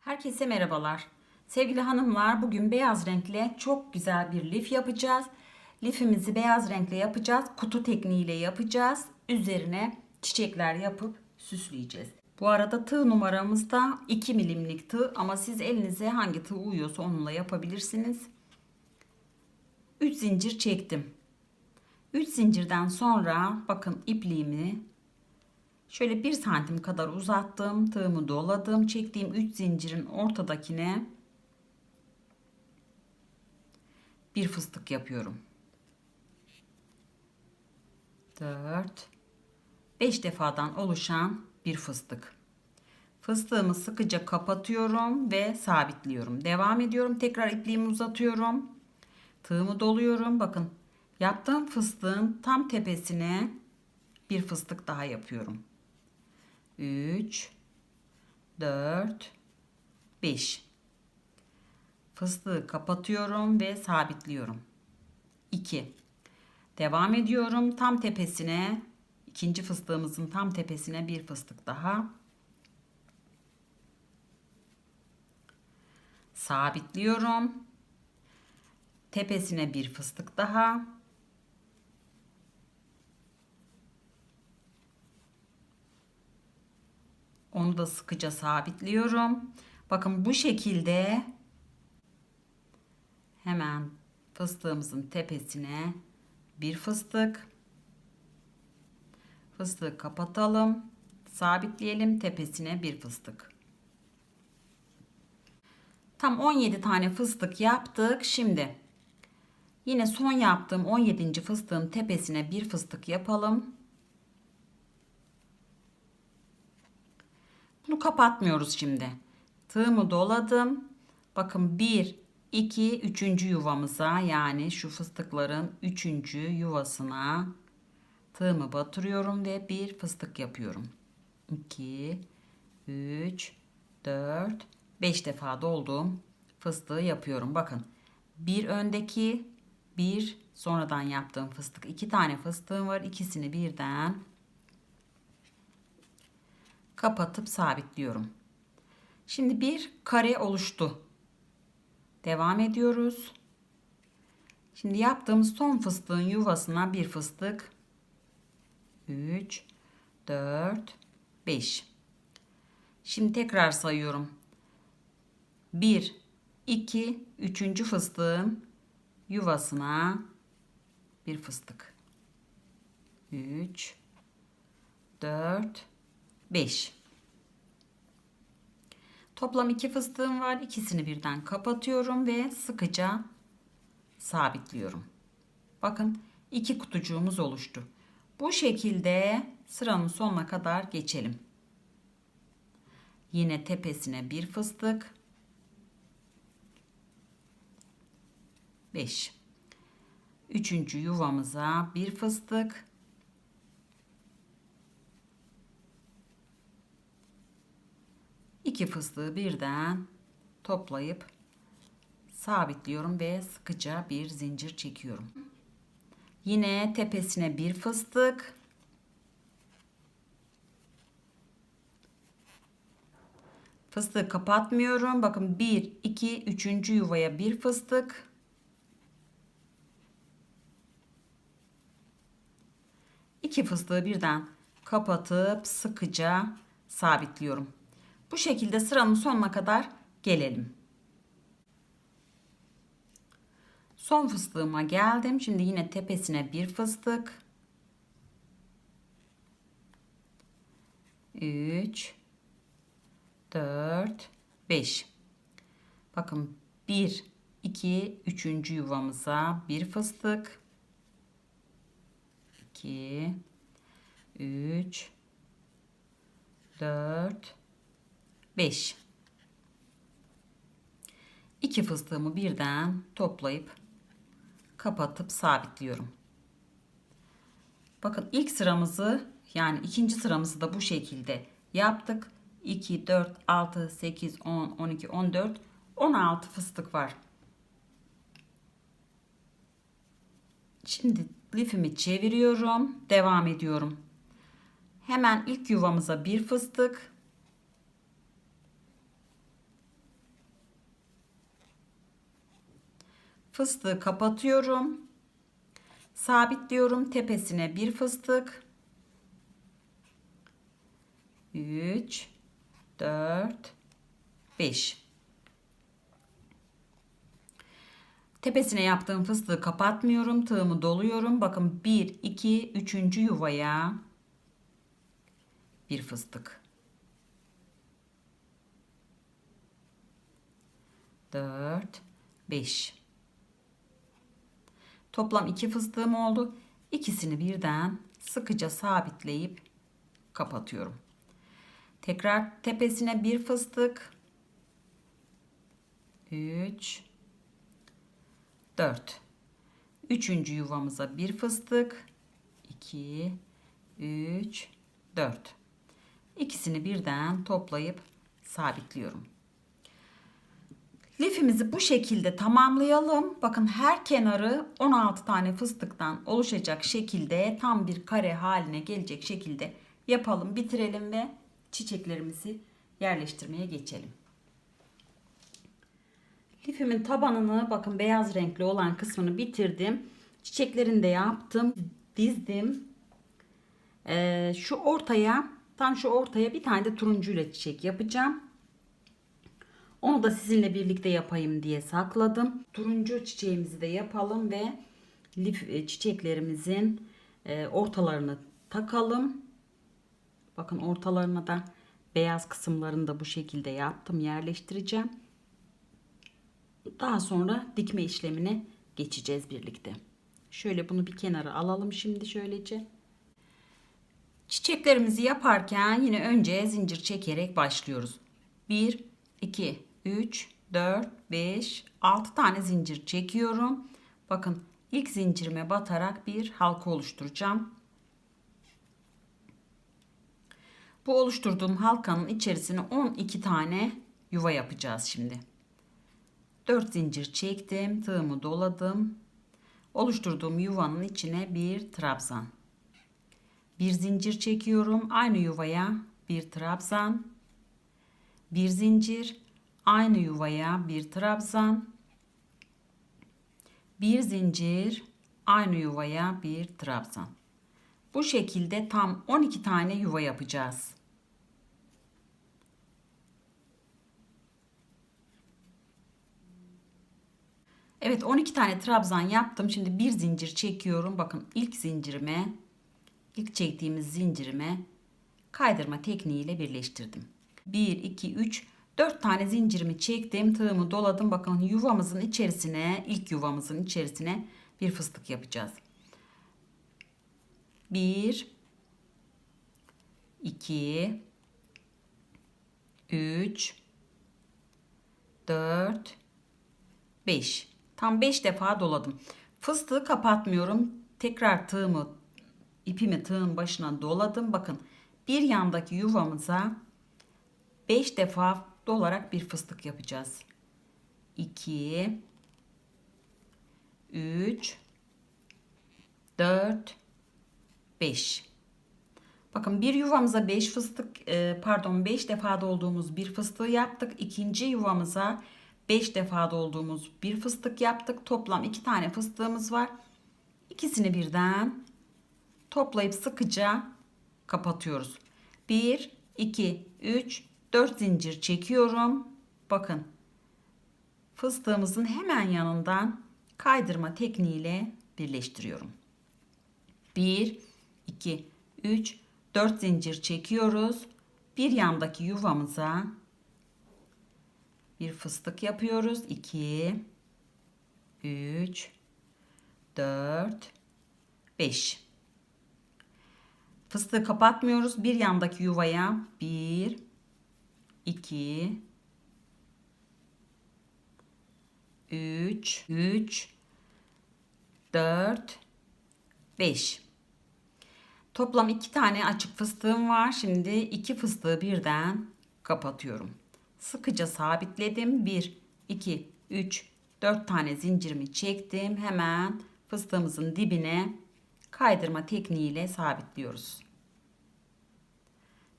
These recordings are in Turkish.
Herkese merhabalar. Sevgili hanımlar bugün beyaz renkle çok güzel bir lif yapacağız. Lifimizi beyaz renkle yapacağız. Kutu tekniğiyle yapacağız. Üzerine çiçekler yapıp süsleyeceğiz. Bu arada tığ numaramızda 2 milimlik tığ ama siz elinize hangi tığ uyuyorsa onunla yapabilirsiniz. 3 zincir çektim. 3 zincirden sonra bakın ipliğimi Şöyle 1 santim kadar uzattım. Tığımı doladım. Çektiğim 3 zincirin ortadakine bir fıstık yapıyorum. 4 5 defadan oluşan bir fıstık. Fıstığımı sıkıca kapatıyorum ve sabitliyorum. Devam ediyorum. Tekrar ipliğimi uzatıyorum. Tığımı doluyorum. Bakın yaptığım fıstığın tam tepesine bir fıstık daha yapıyorum. 3 4 5 Fıstığı kapatıyorum ve sabitliyorum. 2 Devam ediyorum. Tam tepesine ikinci fıstığımızın tam tepesine bir fıstık daha. Sabitliyorum. Tepesine bir fıstık daha. Onu da sıkıca sabitliyorum. Bakın bu şekilde hemen fıstığımızın tepesine bir fıstık. Fıstığı kapatalım. Sabitleyelim tepesine bir fıstık. Tam 17 tane fıstık yaptık. Şimdi yine son yaptığım 17. fıstığın tepesine bir fıstık yapalım. Bunu kapatmıyoruz şimdi. Tığımı doladım. Bakın 1, 2, 3. yuvamıza yani şu fıstıkların 3. yuvasına tığımı batırıyorum ve bir fıstık yapıyorum. 2, 3, 4, 5 defa doldum. Fıstığı yapıyorum. Bakın bir öndeki bir sonradan yaptığım fıstık. iki tane fıstığım var. İkisini birden kapatıp sabitliyorum. Şimdi bir kare oluştu. Devam ediyoruz. Şimdi yaptığımız son fıstığın yuvasına bir fıstık. 3 4 5 Şimdi tekrar sayıyorum. 1 2 3. fıstığın yuvasına bir fıstık. 3 4 5 Toplam iki fıstığım var. İkisini birden kapatıyorum ve sıkıca sabitliyorum. Bakın iki kutucuğumuz oluştu. Bu şekilde sıranın sonuna kadar geçelim. Yine tepesine bir fıstık. 5. Üçüncü yuvamıza bir fıstık. İki fıstığı birden toplayıp sabitliyorum ve sıkıca bir zincir çekiyorum. Yine tepesine bir fıstık. Fıstığı kapatmıyorum. Bakın 1, 2, 3. yuvaya bir fıstık. İki fıstığı birden kapatıp sıkıca sabitliyorum. Bu şekilde sıranın sonuna kadar gelelim. Son fıstığıma geldim. Şimdi yine tepesine bir fıstık. 3 4 5 Bakın 1 2 3. yuvamıza bir fıstık. 2 3 4 5 2 fıstığımı birden toplayıp kapatıp sabitliyorum. Bakın ilk sıramızı yani ikinci sıramızı da bu şekilde yaptık. 2, 4, 6, 8, 10, 12, 14, 16 fıstık var. Şimdi lifimi çeviriyorum. Devam ediyorum. Hemen ilk yuvamıza bir fıstık. Fıstığı kapatıyorum. Sabitliyorum. Tepesine bir fıstık. 3 4 5 Tepesine yaptığım fıstığı kapatmıyorum. Tığımı doluyorum. Bakın 1 2 3. yuvaya bir fıstık. 4 5 Toplam 2 fıstığım oldu. İkisini birden sıkıca sabitleyip kapatıyorum. Tekrar tepesine bir fıstık. 3 4 Üçüncü yuvamıza bir fıstık. 2 3 4 İkisini birden toplayıp sabitliyorum. Lifimizi bu şekilde tamamlayalım. Bakın her kenarı 16 tane fıstıktan oluşacak şekilde tam bir kare haline gelecek şekilde yapalım, bitirelim ve çiçeklerimizi yerleştirmeye geçelim. Lifimin tabanını bakın beyaz renkli olan kısmını bitirdim. Çiçeklerini de yaptım, dizdim. Ee, şu ortaya, tam şu ortaya bir tane de turuncuyla çiçek yapacağım. Onu da sizinle birlikte yapayım diye sakladım. Turuncu çiçeğimizi de yapalım ve lif e, çiçeklerimizin e, ortalarını takalım. Bakın ortalarına da beyaz kısımlarını da bu şekilde yaptım. Yerleştireceğim. Daha sonra dikme işlemine geçeceğiz birlikte. Şöyle bunu bir kenara alalım şimdi şöylece. Çiçeklerimizi yaparken yine önce zincir çekerek başlıyoruz. 1 2 3 4 5 6 tane zincir çekiyorum. Bakın ilk zincirime batarak bir halka oluşturacağım. Bu oluşturduğum halkanın içerisine 12 tane yuva yapacağız şimdi. 4 zincir çektim, tığımı doladım. Oluşturduğum yuvanın içine bir trabzan. Bir zincir çekiyorum. Aynı yuvaya bir trabzan. Bir zincir. Aynı yuvaya bir trabzan. Bir zincir. Aynı yuvaya bir trabzan. Bu şekilde tam 12 tane yuva yapacağız. Evet 12 tane trabzan yaptım. Şimdi bir zincir çekiyorum. Bakın ilk zincirime ilk çektiğimiz zincirime kaydırma tekniğiyle birleştirdim. 1 2 3 4 tane zincirimi çektim. Tığımı doladım. Bakın yuvamızın içerisine, ilk yuvamızın içerisine bir fıstık yapacağız. 1 2 3 4 5 Tam 5 defa doladım. Fıstığı kapatmıyorum. Tekrar tığımı ipimi tığın başına doladım. Bakın bir yandaki yuvamıza 5 defa dolarak bir fıstık yapacağız. 2 3 4 5 Bakın bir yuvamıza 5 fıstık e, pardon 5 defa dolduğumuz bir fıstığı yaptık. İkinci yuvamıza 5 defa dolduğumuz bir fıstık yaptık. Toplam 2 tane fıstığımız var. İkisini birden toplayıp sıkıca kapatıyoruz. 1 2 3 4 zincir çekiyorum. Bakın. Fıstığımızın hemen yanından kaydırma tekniğiyle birleştiriyorum. 1 2 3 4 zincir çekiyoruz. Bir yandaki yuvamıza bir fıstık yapıyoruz. 2 3 4 5 Fıstığı kapatmıyoruz. Bir yandaki yuvaya 1 2 3 3 4 5 Toplam iki tane açık fıstığım var. Şimdi iki fıstığı birden kapatıyorum sıkıca sabitledim. 1, 2, 3, 4 tane zincirimi çektim. Hemen fıstığımızın dibine kaydırma tekniğiyle sabitliyoruz.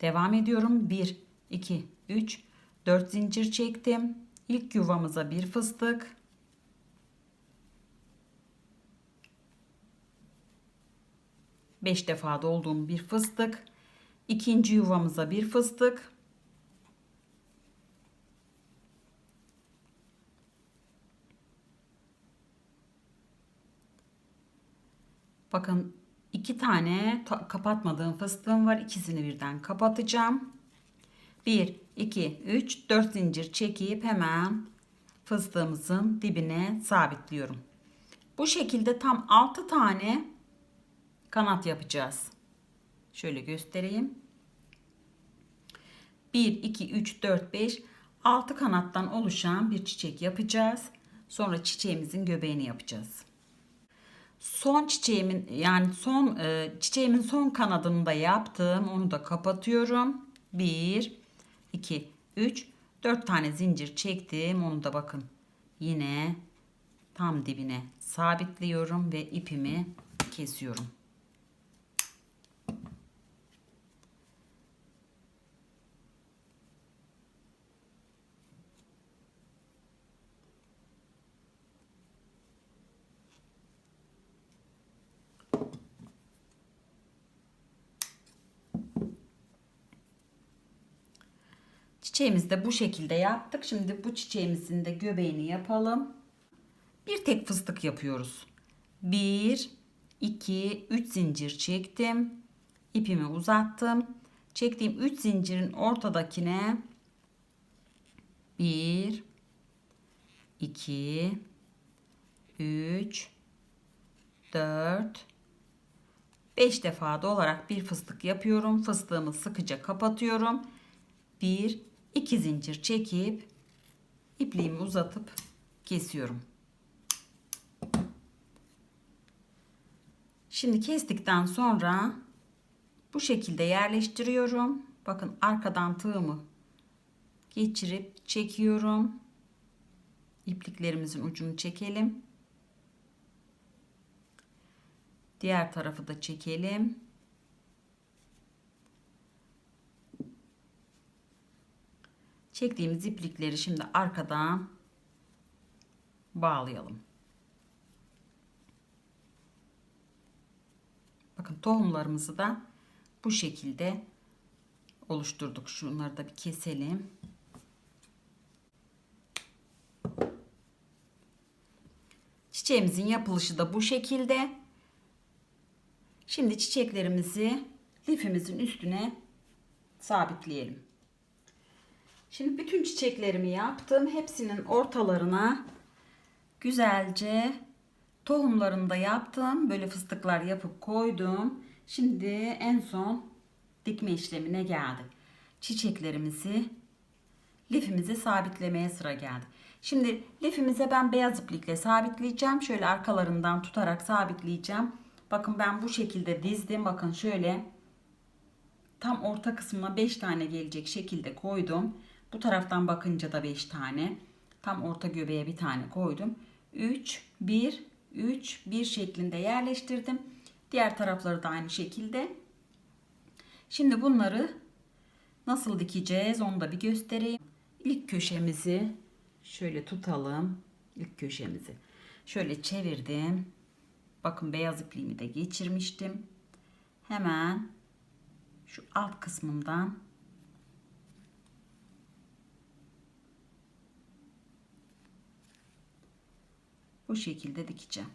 Devam ediyorum. 1, 2, 3 4 zincir çektim. İlk yuvamıza bir fıstık. Beş defa dolduğum bir fıstık. İkinci yuvamıza bir fıstık. Bakın iki tane kapatmadığım fıstığım var. İkisini birden kapatacağım. 1 2, 3, 4 zincir çekip hemen fıstığımızın dibine sabitliyorum. Bu şekilde tam 6 tane kanat yapacağız. Şöyle göstereyim. 1, 2, 3, 4, 5, 6 kanattan oluşan bir çiçek yapacağız. Sonra çiçeğimizin göbeğini yapacağız. Son çiçeğimin yani son e, çiçeğimin son kanadını da yaptım. Onu da kapatıyorum. 1 2 3 4 tane zincir çektim. Onu da bakın yine tam dibine sabitliyorum ve ipimi kesiyorum. Çiçeğimizi de bu şekilde yaptık. Şimdi bu çiçeğimizin de göbeğini yapalım. Bir tek fıstık yapıyoruz. 1 2 3 zincir çektim. İpimi uzattım. Çektiğim 3 zincirin ortadakine 1 2 3 4 5 defa dolarak bir fıstık yapıyorum. Fıstığımı sıkıca kapatıyorum. 1 2 zincir çekip ipliğimi uzatıp kesiyorum. Şimdi kestikten sonra bu şekilde yerleştiriyorum. Bakın arkadan tığımı geçirip çekiyorum. İpliklerimizin ucunu çekelim. Diğer tarafı da çekelim. Çektiğimiz iplikleri şimdi arkadan bağlayalım. Bakın tohumlarımızı da bu şekilde oluşturduk. Şunları da bir keselim. Çiçeğimizin yapılışı da bu şekilde. Şimdi çiçeklerimizi lifimizin üstüne sabitleyelim. Şimdi bütün çiçeklerimi yaptım. Hepsinin ortalarına güzelce tohumlarını da yaptım. Böyle fıstıklar yapıp koydum. Şimdi en son dikme işlemine geldi. Çiçeklerimizi lifimizi sabitlemeye sıra geldi. Şimdi lifimize ben beyaz iplikle sabitleyeceğim. Şöyle arkalarından tutarak sabitleyeceğim. Bakın ben bu şekilde dizdim. Bakın şöyle tam orta kısmına 5 tane gelecek şekilde koydum. Bu taraftan bakınca da 5 tane. Tam orta göbeğe bir tane koydum. 3, 1, 3, 1 şeklinde yerleştirdim. Diğer tarafları da aynı şekilde. Şimdi bunları nasıl dikeceğiz onu da bir göstereyim. İlk köşemizi şöyle tutalım. İlk köşemizi şöyle çevirdim. Bakın beyaz ipliğimi de geçirmiştim. Hemen şu alt kısmından bu şekilde dikeceğim.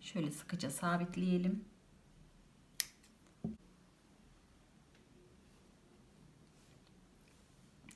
Şöyle sıkıca sabitleyelim.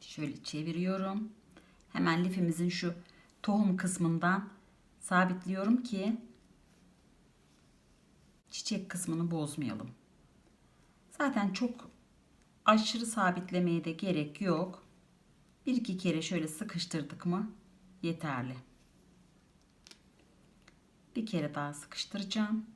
Şöyle çeviriyorum. Hemen lifimizin şu tohum kısmından sabitliyorum ki çiçek kısmını bozmayalım. Zaten çok aşırı sabitlemeye de gerek yok. Bir iki kere şöyle sıkıştırdık mı yeterli. Bir kere daha sıkıştıracağım.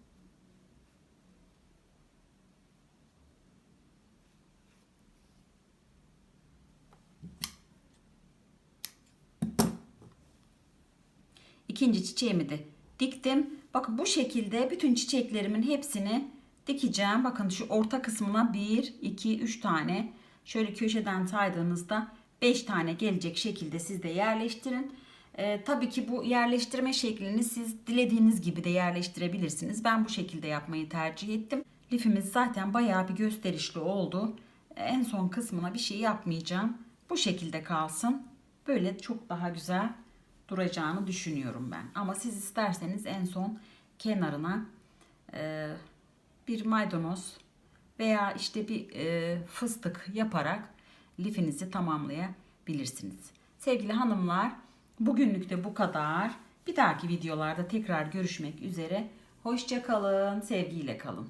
İkinci çiçeğimi de diktim. Bakın bu şekilde bütün çiçeklerimin hepsini dikeceğim. Bakın şu orta kısmına 1, 2, 3 tane şöyle köşeden saydığınızda 5 tane gelecek şekilde siz de yerleştirin. Ee, tabii ki bu yerleştirme şeklini siz dilediğiniz gibi de yerleştirebilirsiniz. Ben bu şekilde yapmayı tercih ettim. Lifimiz zaten bayağı bir gösterişli oldu. En son kısmına bir şey yapmayacağım. Bu şekilde kalsın. Böyle çok daha güzel duracağını düşünüyorum ben. Ama siz isterseniz en son kenarına e, bir maydanoz veya işte bir e, fıstık yaparak lifinizi tamamlayabilirsiniz. Sevgili hanımlar, bugünlük de bu kadar. Bir dahaki videolarda tekrar görüşmek üzere. Hoşça kalın, sevgiyle kalın.